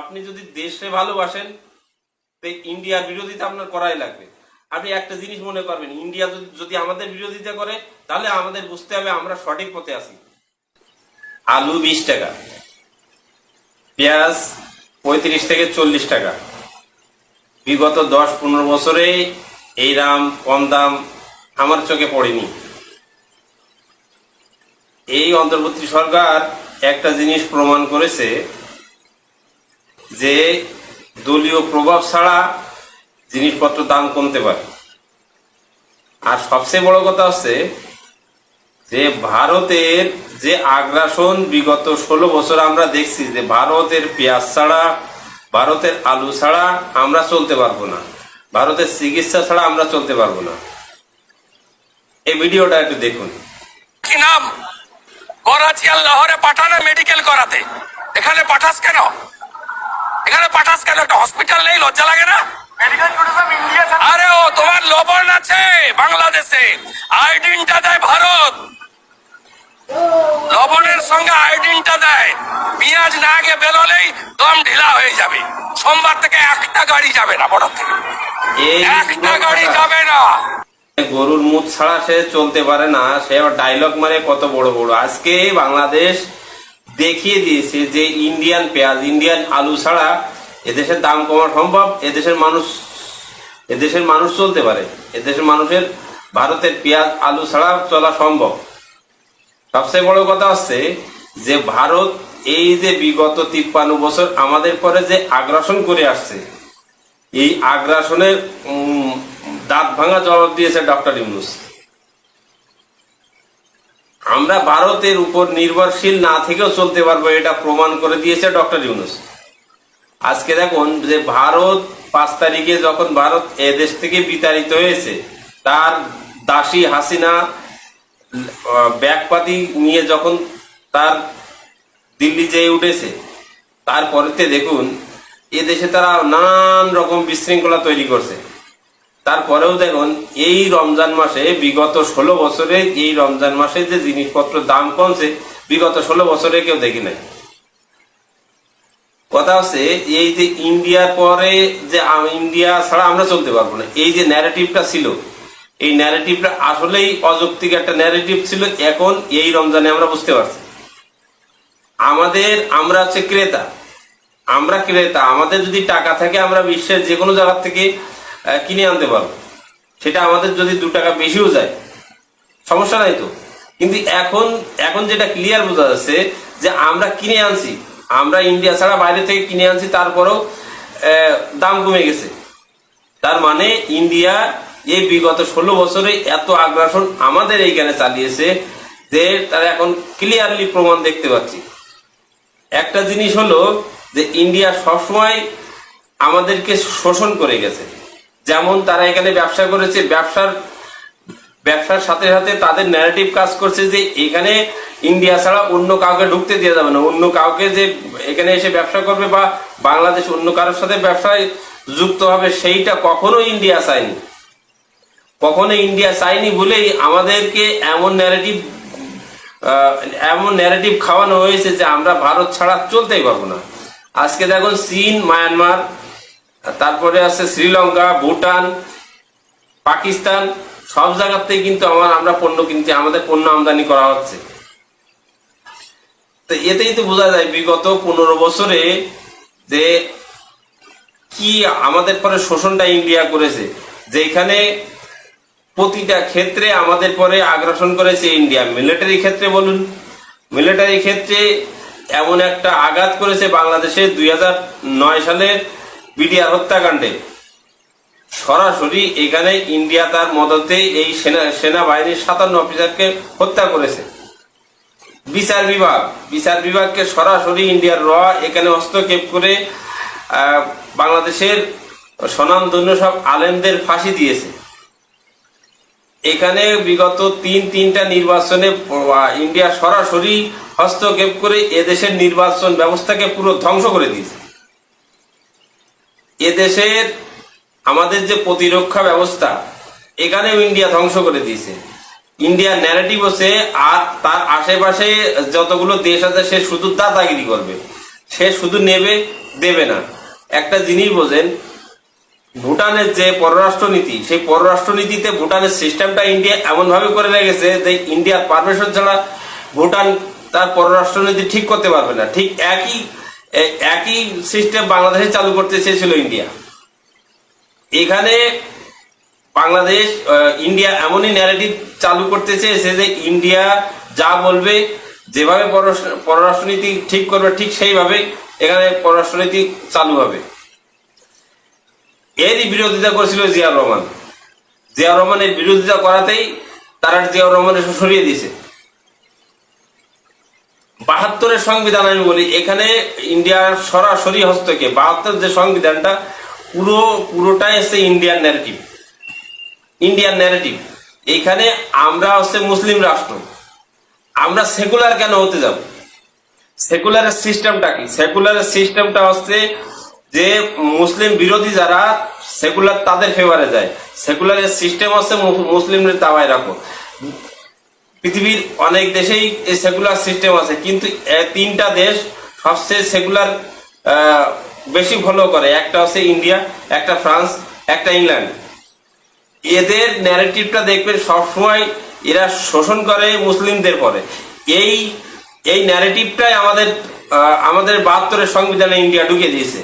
আপনি যদি দেশে ভালোবাসেন, তো ইন্ডিয়ার বিরোধিতা আপনার করাই লাগবে। আপনি একটা জিনিস মনে করবেন, ইন্ডিয়া যদি আমাদের বিরোধিতা করে, তাহলে আমাদের বুঝতে হবে আমরা সঠিক পথে আছি। আলু বিশ টাকা, পেঁয়াজ পঁয়ত্রিশ থেকে চল্লিশ টাকা। বিগত দশ পনেরো বছরে এই দাম, কম দাম আমার চোখে পড়েনি। এই অন্তর্বর্তী সরকার একটা জিনিস প্রমাণ করেছে যে দলীয় প্রভাব ছাড়া জিনিসপত্র দাম কমতে পারে। আর সবচেয়ে বড় কথা হচ্ছে যে ভারতের যে আগ্রাসন বিগত ষোলো বছর আমরা দেখছি যে ভারতের পেঁয়াজ ছাড়া, ভারতের আলু ছাড়া আমরা চলতে পারব না। ভারতের চিকিৎসা ছাড়া আমরা চলতে পারব না। এই ভিডিওটা একটু দেখুন। নাম? করাচি পাঠানো মেডিকেল করাতে। এখানে পাঠাস কেন? পাঠাস কেন? একটা হসপিটাল নেই লজ্জা লাগে না? আরে ও তোমার লবণ আছে বাংলাদেশে। আইডিনটা দেয় ভারত। লবণের সঙ্গে আইডিনটা দেয়। পেঁয়াজ না আগে বেরোলেই দম ঢিলা হয়ে যাবে। সোমবার থেকে একটা গাড়ি যাবে না বড় থেকে। একটা গাড়ি যাবে না। গরুর মুখ ছাড়া সে চলতে পারে না। সে ডায়লগ মারে কত বড় বড়। আজকে বাংলাদেশ দেখিয়ে দিয়েছে যে ইন্ডিয়ান পেঁয়াজ ইন্ডিয়ান আলু ছাড়া এদেশের দাম কমা সম্ভব, এদেশের মানুষ এদেশের মানুষ চলতে পারে। এদেশের মানুষের ভারতের পেঁয়াজ, আলু ছাড়া চলা সম্ভব। সবচেয়ে বড় কথা হচ্ছে যে, ভারত এই যে বিগত তিপ্পান্ন বছর আমাদের পরে যে আগ্রাসন করে আসছে, এই আগ্রাসনে দাঁত ভাঙা জবাব দিয়েছে ডক্টর ইউনুস। আমরা ভারতের উপর নির্ভরশীল না থেকেও চলতে পারব, এটা প্রমাণ করে দিয়েছে ডক্টর ইউনুস। আজকে দেখুন যে ভারত পাঁচ তারিখে যখন ভারত এ দেশ থেকে বিতাড়িত হয়েছে, তার দাসী হাসিনা ব্যাগপাতি নিয়ে যখন তার দিল্লি যেয়ে উঠেছে, তারপরেতে দেখুন এ দেশে তারা নানান রকম বিশৃঙ্খলা তৈরি করছে। তারপরেও দেখুন এই রমজান মাসে বিগত ষোলো বছরে, এই রমজান মাসে যে জিনিসপত্র দাম কমছে, বিগত ষোলো বছরে কেউ দেখি নাই। কথা হচ্ছে, এই যে ইন্ডিয়ার পরে যে ইন্ডিয়া ছাড়া আমরা চলতে পারব না। এই যে ন্যারেটিভটা ছিল, এই ন্যারেটিভটা আসলেই অযৌক্তিক একটা ন্যারেটিভ ছিল, এখন এই রমজানে আমরা বুঝতে পারছি। আমাদের, আমরা হচ্ছে ক্রেতা। আমরা ক্রেতা, আমাদের যদি টাকা থাকে, আমরা বিশ্বের যে কোনো জায়গার থেকে কিনে আনতে পারব। সেটা আমাদের যদি দু টাকা বেশিও যায়, সমস্যা নাই তো। কিন্তু এখন এখন যেটা ক্লিয়ার বোঝা যাচ্ছে যে আমরা কিনে আনছি আমরা ইন্ডিয়া ছাড়া বাইরে থেকে কিনে আনছি, তারপরেও দাম কমে গেছে। তার মানে ইন্ডিয়া এই বিগত ষোলো বছরে এত আগ্রাসন আমাদের এইখানে চালিয়েছে যে তারা এখন ক্লিয়ারলি প্রমাণ দেখতে পাচ্ছি। একটা জিনিস হলো যে ইন্ডিয়া সবসময় আমাদেরকে শোষণ করে গেছে। যেমন তারা এখানে ব্যবসা করেছে, ব্যবসার ব্যবসার সাথে সাথে তাদের ন্যারেটিভ কাজ করছে যে এখানে ইন্ডিয়া ছাড়া অন্য কাউকে ঢুকতে দেওয়া যাবে না। অন্য কাউকে যে এখানে এসে ব্যবসা করবে বা বাংলাদেশ অন্য কারোর সাথে ব্যবসায় যুক্ত হবে, সেইটা কখনো ইন্ডিয়া চায়নি। কখনো ইন্ডিয়া চায়নি বলেই আমাদেরকে এমন ন্যারেটিভ এমন ন্যারেটিভ খাওয়ানো হয়েছে যে আমরা ভারত ছাড়া চলতেই পারব না। আজকে দেখুন চীন, মায়ানমার, তারপরে আছে শ্রীলঙ্কা, ভুটান, পাকিস্তান সব জায়গাতেই কিন্তু আমার, আমরা পণ্য কিনছি, আমাদের পণ্য আমদানি করা হচ্ছে। তো এতেই তো বোঝা যায় বিগত পনেরো বছরে যে কি আমাদের পরে শোষণটা ইন্ডিয়া করেছে যেখানে প্রতিটা ক্ষেত্রে আমাদের পরে আগ্রাসন করেছে ইন্ডিয়া। মিলিটারি ক্ষেত্রে বলুন, মিলিটারি ক্ষেত্রে এমন একটা আঘাত করেছে বাংলাদেশে দুই সালের বিডিআর হত্যাকাণ্ডে। সরাসরি এখানে ইন্ডিয়া তার মদতে এই সেনা, সেনাবাহিনীর সাতান্ন অফিসারকে হত্যা করেছে। বিচার বিভাগ, বিচার বিভাগকে সরাসরি ইন্ডিয়ার র এখানে হস্তক্ষেপ করে বাংলাদেশের স্বনামধন্য সব আলেমদের ফাঁসি দিয়েছে। এখানে বিগত তিন, তিনটা নির্বাচনে ইন্ডিয়া সরাসরি হস্তক্ষেপ করে এদেশের নির্বাচন ব্যবস্থাকে পুরো ধ্বংস করে দিয়েছে। এদেশের আমাদের যে প্রতিরক্ষা ব্যবস্থা, এখানেও ইন্ডিয়া ধ্বংস করে দিয়েছে। ইন্ডিয়ার ন্যারেটিভ হচ্ছে, আর তার আশেপাশে যতগুলো দেশ আছে, সে শুধু দাদাগিরি করবে। সে শুধু নেবে, দেবে না। একটা জিনিস বোঝেন, ভুটানের যে পররাষ্ট্রনীতি, সেই পররাষ্ট্রনীতিতে ভুটানের সিস্টেমটা ইন্ডিয়া এমনভাবে করে রেখেছে যে ইন্ডিয়ার পারমিশন ছাড়া ভুটান তার পররাষ্ট্রনীতি ঠিক করতে পারবে না। ঠিক একই একই সিস্টেম বাংলাদেশে চালু করতে চেয়েছিল ইন্ডিয়া। এখানে বাংলাদেশ ইন্ডিয়া এমনই ন্যারেটিভ চালু করতে চেয়েছে যে ইন্ডিয়া যা বলবে, যেভাবে পররাষ্ট্রনীতি ঠিক করবে, ঠিক সেইভাবে এখানে পররাষ্ট্রনীতি চালু হবে। এরই বিরোধিতা করেছিল জিয়াউর রহমান। জিয়াউর রহমানের বিরোধিতা করাতেই তারা জিয়াউর রহমানের সরিয়ে দিয়েছে। বাহাত্তরের সংবিধান আমি বলি, এখানে ইন্ডিয়ার সরাসরি হস্তক্ষেপ, বাহাত্তর যে সংবিধানটা পুরো, পুরোটাই হচ্ছে ইন্ডিয়ান ন্যারেটিভ ইন্ডিয়ান ন্যারেটিভ এখানে আমরা হচ্ছে মুসলিম রাষ্ট্র। আমরা সেকুলার কেন হতে যাব? সেকুলারের সিস্টেমটা কি? সেকুলারের সিস্টেমটা হচ্ছে যে মুসলিম বিরোধী যারা সেকুলার তাদের ফেভারে যায়। সেকুলারের সিস্টেম হচ্ছে মুসলিমদের তাওয়ায় রাখো। পৃথিবীর অনেক দেশেই সেকুলার সিস্টেম আছে, কিন্তু তিনটা দেশ সবচেয়ে সেকুলার বেশি ফলো করে। একটা হচ্ছে ইন্ডিয়া একটা ফ্রান্স একটা ইংল্যান্ড এদের ন্যারেটিভটা দেখবেন সবসময় এরা শোষণ করে মুসলিমদের পরে। এই এই ন্যারেটিভটাই আমাদের আমাদের বাহাত্তরের সংবিধানে ইন্ডিয়া ঢুকিয়ে দিয়েছে।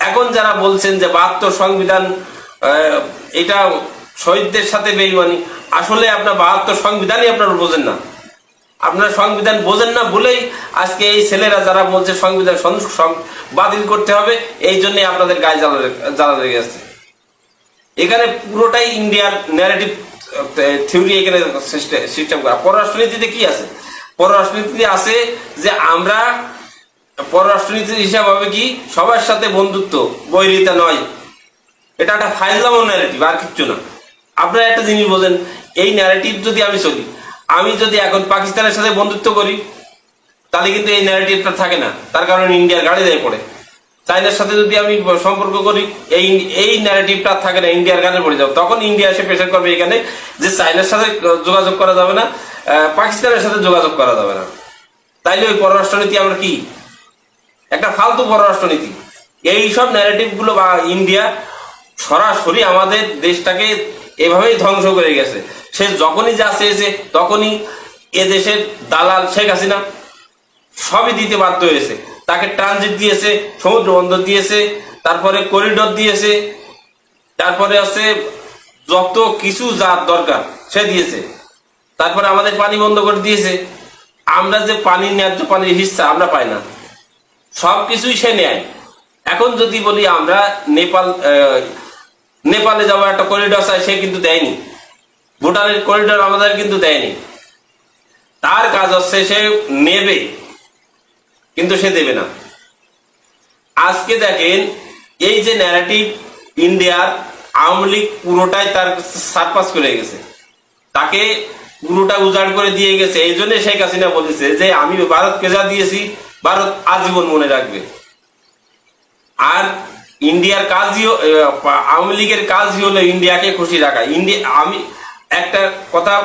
এখন যারা বলছেন যে বাহাত্তর সংবিধান এটা শহীদদের সাথে বেইমানি, আসলে আপনার বাহাত্তর সংবিধানই আপনারা বোঝেন না। আপনারা সংবিধান বোঝেন না বলেই আজকে এই ছেলেরা যারা বলছে সংবিধান বাতিল করতে হবে, এই জন্য আপনাদের গায়ে জ্বালা জ্বালা লেগে গেছে এখানে পুরোটাই ইন্ডিয়ার ন্যারেটিভ থিওরি এখানে সিস্টেম করা। পররাষ্ট্রনীতিতে কি আছে? পররাষ্ট্রনীতিতে আছে যে আমরা, পররাষ্ট্রনীতির হিসাব হবে কি? সবার সাথে বন্ধুত্ব, বৈরিতা নয়। এটা একটা ফাইজলাম ন্যারেটিভ আর কিচ্ছু না। আপনারা একটা জিনিস বোঝেন, এই ন্যারেটিভ যদি আমি চলি আমি যদি এখন পাকিস্তানের সাথে বন্ধুত্ব করি, তাহলে কিন্তু এই ন্যারেটিভটা থাকে না। তার কারণ ইন্ডিয়ার গাড়ি দেয় পড়ে। চাইনার সাথে যদি আমি সম্পর্ক করি, এই এই ন্যারেটিভটা থাকে না, ইন্ডিয়ার গানে পড়ে যাবে। তখন ইন্ডিয়া এসে প্রেশার করবে এখানে যে চাইনার সাথে যোগাযোগ করা যাবে না পাকিস্তানের সাথে যোগাযোগ করা যাবে না। তাইলে ওই পররাষ্ট্রনীতি আমরা কি? একটা ফালতু পররাষ্ট্রনীতি। এই সব ন্যারেটিভগুলো বা ইন্ডিয়া সরাসরি আমাদের দেশটাকে এভাবেই ধ্বংস করে গেছে। সে যখনই যা চেয়েছে, তখনই এ দেশের দালাল শেখ হাসিনা সবই দিতে বাধ্য হয়েছে। তাকে ট্রানজিট দিয়েছে সমুদ্র বন্দর দিয়েছে, তারপরে করিডোর দিয়েছে, তারপরে আছে যত কিছু যার দরকার সে দিয়েছে। তারপরে আমাদের পানি বন্ধ করে দিয়েছে। আমরা যে পানি ন্যায্য পানির হিস্সা আমরা পাই না। সব কিছুই সে নেয়। এখন যদি বলি আমরা নেপাল নেপালে যাব একটা করিডোর চাই সে কিন্তু দেয়নি। ভুটানের করিডোর আমাদের কিন্তু দেয়নি। তার কাজ হচ্ছে সে নেবে, কিন্তু সে দেবে না। আজকে দেখেন, এই যে ন্যারেটিভ ইন্ডিয়ার আওয়ামী লীগ পুরোটাই তার সারপাস করে গেছে। তাকে পুরোটা উজাড় করে দিয়ে গেছে। এই জন্য শেখ হাসিনা বলেছে যে, আমি ভারতকে যা দিয়েছি, ভারত আজীবন মনে রাখবে। আর ইন্ডিয়ার কাজই আওয়ামী লীগের কাজই হলো ইন্ডিয়াকে খুশি রাখা। ইন্ডিয়া আমি একটা কথা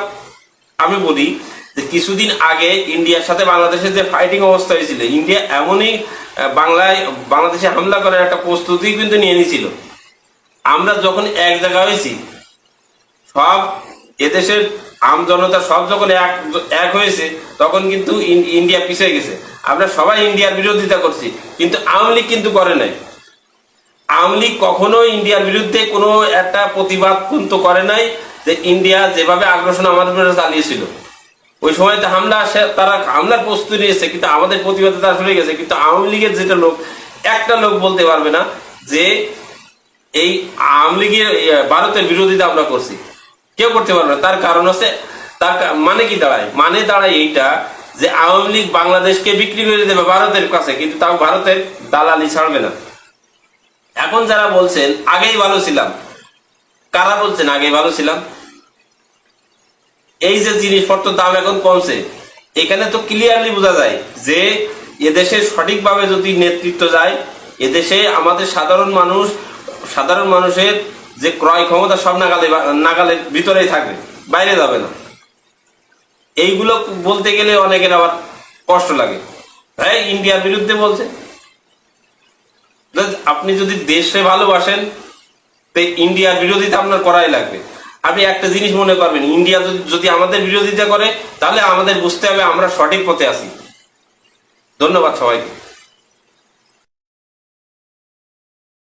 আমি বলি যে কিছুদিন আগে ইন্ডিয়ার সাথে বাংলাদেশের যে ফাইটিং অবস্থা হয়েছিল, ইন্ডিয়া এমনই বাংলায়, বাংলাদেশে হামলা করার একটা প্রস্তুতি কিন্তু নিয়ে নিয়েছিল আমরা যখন এক জায়গা হয়েছি, সব এদেশের আম জনতা সব যখন এক এক হয়েছে, তখন কিন্তু ইন- ইন্ডিয়া পিছিয়ে গেছে। আমরা সবাই ইন্ডিয়ার বিরোধিতা করছি, কিন্তু আওয়ামী লীগ কিন্তু করে নাই। আওয়ামী লীগ কখনো ইন্ডিয়ার বিরুদ্ধে কোনো একটা প্রতিবাদ কিন্তু করে নাই। যে ইন্ডিয়া যেভাবে আগ্রাসন আমাদের উপরে চালিয়েছিল। ওই সময় তো হামলা তারা হামলার প্রস্তুতি নিয়েছে, কিন্তু আমাদের প্রতিবাদে তারা সরে গেছে। কিন্তু আওয়ামী লীগের যেটা লোক, একটা লোক বলতে পারবে না যে এই আওয়ামী লীগের ভারতের বিরোধিতা আমরা করছি। কেউ করতে পারবে না। তার কারণ হচ্ছে, তার মানে কি দাঁড়ায়? মানে দাঁড়ায় এইটা যে আওয়ামী লীগ বাংলাদেশকে বিক্রি করে দেবে ভারতের কাছে, কিন্তু তাও ভারতের দালালি ছাড়বে না। এখন যারা বলছেন, আগেই ভালো ছিলাম। কারা বলছেন? আগেই ভালো ছিলাম। এই যে জিনিসপত্রের দাম এখন কমছে, এখানে তো ক্লিয়ারলি বোঝা যায় যে এদেশে সঠিকভাবে যদি নেতৃত্ব যায়, এদেশে আমাদের সাধারণ মানুষ, সাধারণ মানুষের যে ক্রয় ক্ষমতা সব নাগালে নাগালের ভিতরেই থাকবে, বাইরে যাবে না। এইগুলো বলতে গেলে অনেকের আবার কষ্ট লাগে। হ্যাঁ ইন্ডিয়ার বিরুদ্ধে বলছে। আপনি যদি দেশে ভালোবাসেন তো ইন্ডিয়ার বিরোধিতা আপনার করাই লাগবে। আপনি একটা জিনিস মনে করবেন, ইন্ডিয়া যদি- যদি আমাদের বিরোধিতা করে, তাহলে আমাদের বুঝতে হবে আমরা সঠিক পথে আছি। ধন্যবাদ সবাইকে।